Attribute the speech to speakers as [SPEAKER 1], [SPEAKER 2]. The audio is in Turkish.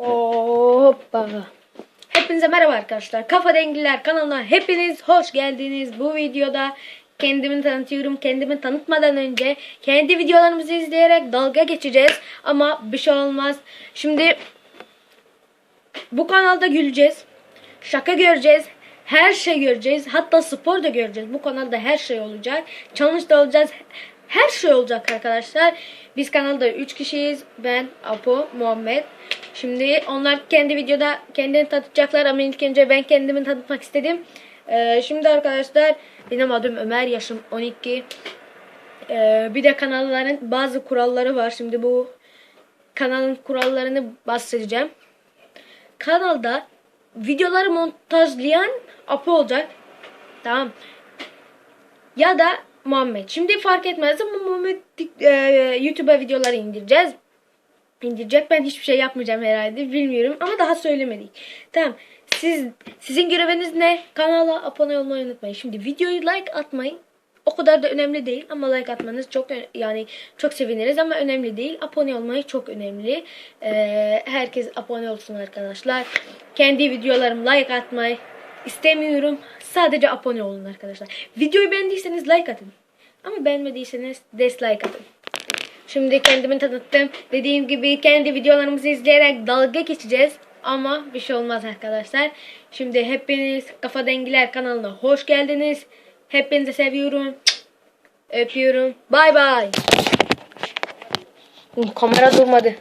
[SPEAKER 1] Hoppa. Hepinize merhaba arkadaşlar. Kafa Dengiler kanalına hepiniz hoş geldiniz. Bu videoda kendimi tanıtıyorum. Kendimi tanıtmadan önce kendi videolarımızı izleyerek dalga geçeceğiz. Ama bir şey olmaz. Şimdi bu kanalda güleceğiz. Şaka göreceğiz. Her şey göreceğiz. Hatta spor da göreceğiz. Bu kanalda her şey olacak. Challenge da olacağız. Her şey olacak arkadaşlar. Biz kanalda 3 kişiyiz. Ben, Apo, Muhammed. Şimdi onlar kendi videoda kendini tanıtacaklar ama ilk önce ben kendimi tanıtmak istedim. Ee, şimdi arkadaşlar benim adım Ömer, yaşım 12. Ee, bir de kanalların bazı kuralları var. Şimdi bu kanalın kurallarını bahsedeceğim. Kanalda videoları montajlayan Apo olacak. Tamam. Ya da Muhammed. Şimdi fark etmez ama Muhammed e, YouTube'a videoları indireceğiz. İndirecek. Ben hiçbir şey yapmayacağım herhalde. Bilmiyorum ama daha söylemedik. Tamam. Siz sizin göreviniz ne? Kanala abone olmayı unutmayın. Şimdi videoyu like atmayın. O kadar da önemli değil ama like atmanız çok yani çok seviniriz ama önemli değil. Abone olmayı çok önemli. Ee, herkes abone olsun arkadaşlar. Kendi videolarım like atmayı istemiyorum. Sadece abone olun arkadaşlar. Videoyu beğendiyseniz like atın. Ama beğenmediyseniz dislike atın. Şimdi kendimi tanıttım. Dediğim gibi kendi videolarımızı izleyerek dalga geçeceğiz. Ama bir şey olmaz arkadaşlar. Şimdi hepiniz Kafa Dengiler kanalına hoş geldiniz. Hepinizi seviyorum. Öpüyorum. Bay bay. Kamera durmadı.